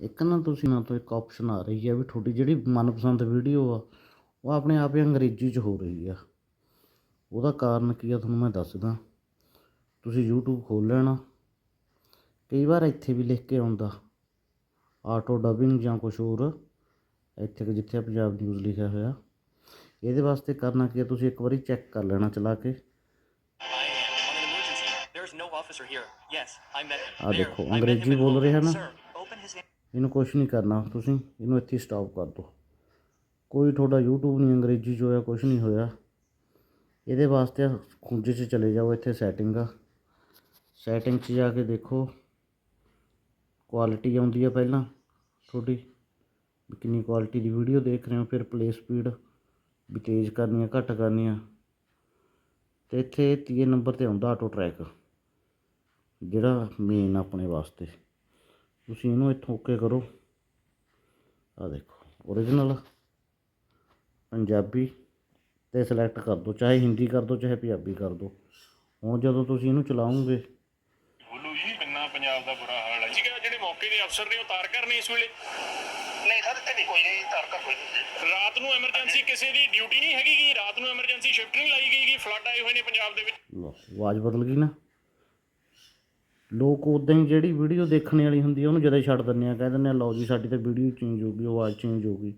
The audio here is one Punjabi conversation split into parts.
ਇੱਕ ਨਾ ਤੁਸੀਂ ਨਾ ਤੋਂ ਇੱਕ ਆਪਸ਼ਨ ਆ ਰਹੀ ਹੈ ਵੀ ਤੁਹਾਡੀ ਜਿਹੜੀ ਮਨਪਸੰਦ ਵੀਡੀਓ ਆ ਉਹ ਆਪਣੇ ਆਪ ਹੀ ਅੰਗਰੇਜ਼ੀ 'ਚ ਹੋ ਰਹੀ ਆ। ਉਹਦਾ ਕਾਰਨ ਕੀ ਆ ਤੁਹਾਨੂੰ ਮੈਂ ਦੱਸਦਾ। ਤੁਸੀਂ YouTube ਖੋਲ ਲੈਣਾ। ਕਈ ਵਾਰ ਇੱਥੇ ਵੀ ਲਿਖ ਕੇ ਆਉਂਦਾ। ਆਟੋ ਡਬਿੰਗ ਜਾਂ ਕੁਝ ਹੋਰ ਇੱਥੇ ਕਿ ਜਿੱਥੇ ਪੰਜਾਬ ਨਿਊਜ਼ ਲਿਖਿਆ ਹੋਇਆ। ਇਹਦੇ ਵਾਸਤੇ ਕਰਨਾ ਕੀ ਆ ਤੁਸੀਂ ਇੱਕ ਵਾਰੀ ਚੈੱਕ ਕਰ ਲੈਣਾ ਚਲਾ ਕੇ. ਆ ਦੇਖੋ, ਅੰਗਰੇਜ਼ੀ ਬੋਲ. ਰਿਹਾ ਨਾ। ਇਹਨੂੰ ਕੁਝ ਨਹੀਂ ਕਰਨਾ ਤੁਸੀਂ, ਇਹਨੂੰ ਇੱਥੇ ਸਟਾਪ ਕਰ ਦਿਓ। ਕੋਈ ਤੁਹਾਡਾ YouTube ਨਹੀਂ, ਅੰਗਰੇਜ਼ੀ 'ਚ ਹੋਇਆ ਕੁਝ ਨਹੀਂ ਹੋਇਆ। ਇਹਦੇ ਵਾਸਤੇ ਖੁੰਝੇ 'ਚ ਚਲੇ ਜਾਓ ਇੱਥੇ ਸੈਟਿੰਗ ਆ। ਸੈਟਿੰਗ 'ਚ ਜਾ ਕੇ ਦੇਖੋ ਕੁਆਲਿਟੀ ਆਉਂਦੀ ਆ ਪਹਿਲਾਂ ਤੁਹਾਡੀ। ਵੀ ਕਿੰਨੀ ਕੁਆਲਿਟੀ ਦੀ ਵੀਡੀਓ ਦੇਖ ਰਹੇ ਹੋ, ਫਿਰ ਪਲੇ ਸਪੀਡ ਵੀ ਤੇਜ਼ ਕਰਨੀ ਆ, ਘੱਟ ਕਰਨੀ ਆ। ਤੇ ਇੱਥੇ ਤੀਏ ਨੰਬਰ ਤੇ ਆਉਂਦਾ ਆਟੋ ਟਰੈਕ ਜਿਹੜਾ ਮੇਨ ਆਪਣੇ ਵਾਸਤੇ। ਤੁਸੀਂ ਇਹਨੂੰ ਇੱਥੋਂ ਓਕੇ ਕਰੋ। ਆ ਦੇਖੋ ਓਰੀਜਨਲ ਪੰਜਾਬੀ ਤੇ ਸਿਲੈਕਟ ਕਰ ਦਿਓ ਚਾਹੇ ਹਿੰਦੀ ਕਰ ਦਿਓ ਚਾਹੇ ਪੰਜਾਬੀ ਕਰ ਦਿਓ ਹੁਣ ਜਦੋਂ ਤੁਸੀਂ ਇਹਨੂੰ ਚਲਾਓਗੇ। ਬੋਲੂ ਜੀ ਕਿੰਨਾ ਪੰਜਾਬ ਦਾ ਬੁਰਾ ਹਾਲ ਹੈ। ਜੀ ਕਿ ਜਿਹੜੇ ਮੌਕੇ ਦੇ ਅਫਸਰ ਨੇ ਉਹ ਤਾਰ ਕਰਨੇ ਇਸ ਵੇਲੇ? ਨਹੀਂ ਸਰ ਇੱਥੇ ਨਹੀਂ ਕੋਈ ਨਹੀਂ ਤਾਰ ਕਰ ਕੋਈ ਨਹੀਂ। ਰਾਤ ਨੂੰ ਐਮਰਜੈਂਸੀ ਕਿਸੇ ਦੀ ਡਿਊਟੀ ਨਹੀਂ ਹੈਗੀ ਰਾਤ ਨੂੰ ਐਮਰਜੈਂਸੀ ਸ਼ਿਫਟ ਨਹੀਂ ਲਾਈ ਗਈ ਫਲੱਡ ਆਏ ਹੋਏ ਨੇ ਪੰਜਾਬ ਦੇ ਵਿੱਚ। ਆਵਾਜ਼ ਬਦਲ ਗਈ ਨਾ। ਲੋਕ ਉਦਾਂ ਹੀ ਜਿਹੜੀ ਵੀਡੀਓ ਦੇਖਣ ਵਾਲੀ ਹੁੰਦੀ ਆ ਉਹਨੂੰ ਜਦੇ ਛੱਡ ਦਿੰਦੇ ਆ ਕਹਿ ਦਿੰਦੇ ਆ ਲਓ ਜੀ ਸਾਡੀ ਤਾਂ ਵੀਡੀਓ ਚੇਂਜ ਹੋ ਗਈ ਆਵਾਜ਼ ਚੇਂਜ ਹੋ ਗਈ।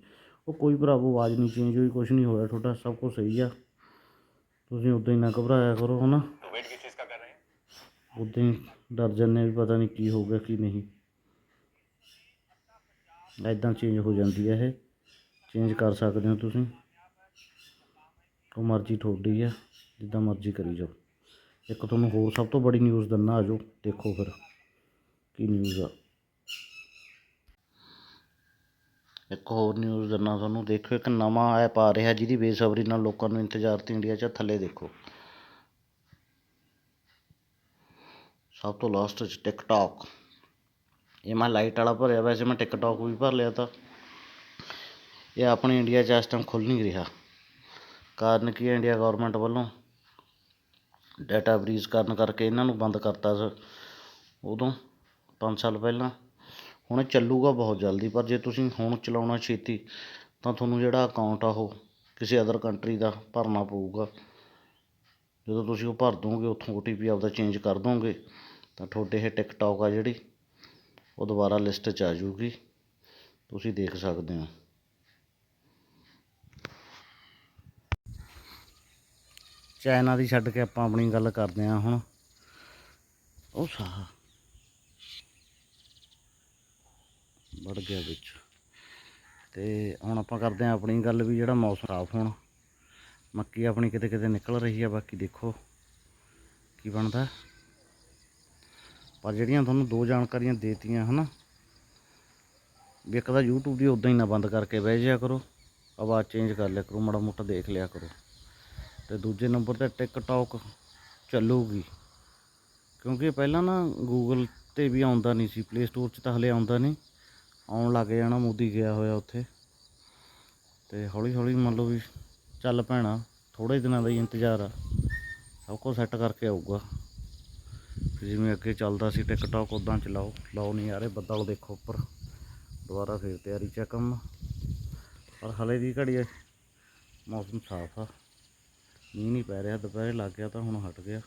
ਉਹ ਕੋਈ ਭਰਾਵੋ ਆਵਾਜ਼ ਨਹੀਂ ਚੇਂਜ ਹੋਈ ਕੁਝ ਨਹੀਂ ਹੋਇਆ ਤੁਹਾਡਾ ਸਭ ਕੁਝ ਸਹੀ ਆ। ਤੁਸੀਂ ਉਦਾਂ ਹੀ ਨਾ ਘਬਰਾਇਆ ਕਰੋ ਹਨਾ? ਉਦਾਂ ਹੀ? ਡਰ ਜਾਂਦੇ ਵੀ ਪਤਾ ਨਹੀਂ ਕੀ ਹੋ ਗਿਆ ਕੀ ਨਹੀਂ। ਐਦਾਂ ਚੇਂਜ ਹੋ ਜਾਂਦੀ ਹੈ ਇਹ। ਚੇਂਜ ਕਰ ਸਕਦੇ ਹੋ ਤੁਸੀਂ। ਉਹ ਮਰਜ਼ੀ ਤੁਹਾਡੀ ਆ ਜਿੱਦਾਂ ਮਰਜ਼ੀ ਕਰੀ ਜਾਓ। ਇੱਕ ਤੁਹਾਨੂੰ ਹੋਰ ਸਭ ਤੋਂ ਬੜੀ ਨਿਊਜ਼ ਦਿੰਨਾ ਆਜੋ ਦੇਖੋ ਫਿਰ ਕੀ ਨਿਊਜ਼ ਆ। ਇੱਕ ਹੋਰ ਨਿਊਜ਼ ਦਿੰਨਾ ਤੁਹਾਨੂੰ, ਦੇਖੋ ਇੱਕ ਨਵਾਂ ਐਪ ਆ ਰਿਹਾ ਜਿਹਦੀ ਬੇਸਬਰੀ ਨਾਲ ਲੋਕਾਂ ਨੂੰ ਇੰਤਜ਼ਾਰ ਤੇ ਇੰਡੀਆ 'ਚ ਥੱਲੇ ਦੇਖੋ। ਸਭ ਤੋਂ ਲਾਸਟ 'ਚ ਟਿਕਟੌਕ ਇਹ ਮੈਂ ਲਾਈਟ ਵਾਲਾ ਭਰਿਆ, ਵੈਸੇ ਮੈਂ ਟਿਕਟੌਕ ਵੀ ਭਰ ਲਿਆ ਤਾਂ। ਇਹ ਆਪਣੇ ਇੰਡੀਆ 'ਚ ਇਸ ਟਾਈਮ ਖੁੱਲ ਨਹੀਂ ਰਿਹਾ। ਕਾਰਨ ਕੀ ਹੈ ਇੰਡੀਆ ਗਵਰਨਮੈਂਟ ਵੱਲੋਂ? ਡਾਟਾ ਬਰੀਜ਼ ਕਰਨ ਕਰਕੇ ਇਹਨਾਂ ਨੂੰ ਬੰਦ ਕਰਤਾ ਸੀ ਉਦੋਂ ਪੰਜ ਸਾਲ ਪਹਿਲਾਂ। ਹੁਣ ਇਹ ਚੱਲੂਗਾ ਬਹੁਤ ਜਲਦੀ, ਪਰ ਜੇ ਤੁਸੀਂ ਹੁਣ ਚਲਾਉਣਾ ਛੇਤੀ, ਤਾਂ ਤੁਹਾਨੂੰ ਜਿਹੜਾ ਅਕਾਊਂਟ ਆ ਉਹ ਕਿਸੇ ਅਦਰ ਕੰਟਰੀ ਦਾ ਭਰਨਾ ਪਊਗਾ। ਜਦੋਂ ਤੁਸੀਂ ਉਹ ਭਰ ਦੋਗੇ, ਉੱਥੋਂ ਓ ਟੀ ਪੀ ਆਪਦਾ ਚੇਂਜ ਕਰ ਦੋਗੇ, ਤਾਂ ਤੁਹਾਡੇ ਇਹ ਟਿਕਟੋਕ ਆ ਜਿਹੜੀ, ਉਹ ਦੁਬਾਰਾ ਲਿਸਟ 'ਚ ਆ ਜੂਗੀ ਤੁਸੀਂ ਦੇਖ ਸਕਦੇ ਹੋ। ਚਾਈਨਾ ਦੀ ਛੱਡ ਕੇ ਆਪਾਂ ਆਪਣੀ ਗੱਲ ਕਰਦੇ ਹਾਂ ਹੁਣ। ਉਹ ਸਾਹ ਵੜ ਗਿਆ ਵਿੱਚ। ਤੇ ਹੁਣ ਆਪਾਂ ਕਰਦੇ ਹਾਂ ਆਪਣੀ ਗੱਲ ਵੀ ਜਿਹੜਾ ਮੌਸਮ ਸਾਫ਼ ਹੁਣ। ਮੱਕੀ ਆਪਣੀ ਕਿਤੇ ਕਿਤੇ ਨਿਕਲ ਰਹੀ ਆ, ਬਾਕੀ ਦੇਖੋ ਕੀ ਬਣਦਾ। ਪਰ ਜਿਹੜੀਆਂ ਤੁਹਾਨੂੰ ਦੋ ਜਾਣਕਾਰੀਆਂ ਦੇਤੀਆਂ ਹਨਾ, ਵੀ ਇੱਕ ਤਾਂ YouTube ਦੀ ਉਦਾਂ ਹੀ ਨਾ ਬੰਦ ਕਰਕੇ ਬਹਿ ਜਾਇਆ ਕਰੋ। ਆਵਾਜ਼ ਚੇਂਜ ਕਰ ਲਿਆ ਕਰੋ, ਮਾੜਾ ਮੋਟਾ ਦੇਖ ਲਿਆ ਕਰੋ। ਤੇ ਦੂਜੇ ਨੰਬਰ ਤੇ ਟਿਕਟੌਕ ਚੱਲੂਗੀ। ਕਿਉਂਕਿ ਪਹਿਲਾਂ ਨਾ ਗੂਗਲ ਤੇ ਵੀ ਆਉਂਦਾ ਨਹੀਂ ਸੀ ਪਲੇ ਸਟੋਰ 'ਚ ਤਾਂ ਹਲੇ ਆਉਂਦਾ ਨਹੀਂ। ਆਉਣ ਲੱਗ ਜਾਣਾ, ਮੋਦੀ ਗਿਆ ਹੋਇਆ ਉੱਥੇ। ਤੇ ਹੌਲੀ ਹੌਲੀ ਮੰਨ ਲਓ ਵੀ ਚੱਲ ਪੈਣਾ ਥੋੜੇ ਦਿਨਾਂ ਦਾ ਹੀ ਇੰਤਜ਼ਾਰ ਆ। ਸਭ ਕੁਝ ਸੈੱਟ ਕਰਕੇ ਆਊਗਾ। ਜਿਵੇਂ ਅੱਗੇ ਚੱਲਦਾ ਸੀ ਟਿਕਟੌਕ ਉਦਾਂ ਚਲਾਓ। ਲਾਓ ਨਹੀਂ ਯਾਰੇ ਬੱਦਲ ਦੇਖੋ ਉੱਪਰ। ਦੁਬਾਰਾ ਫੇਰ ਤਿਆਰੀ ਚੈੱਕ ਕੰਮ। ਪਰ ਹਲੇ ਦੀ ਘੜੀ ਮੌਸਮ ਸਾਫ਼ ਆ। ਮੀਂਹ ਨਹੀਂ ਪੈ ਰਿਹਾ, ਦੁਪਹਿਰੇ ਲੱਗ ਗਿਆ ਤਾਂ ਹੁਣ ਹਟ ਗਿਆ।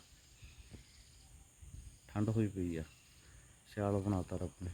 ਠੰਡ ਹੋਈ ਪਈ ਆ। ਸਿਆਲ ਬਣਾਤਾ ਰੱਬ ਨੇ।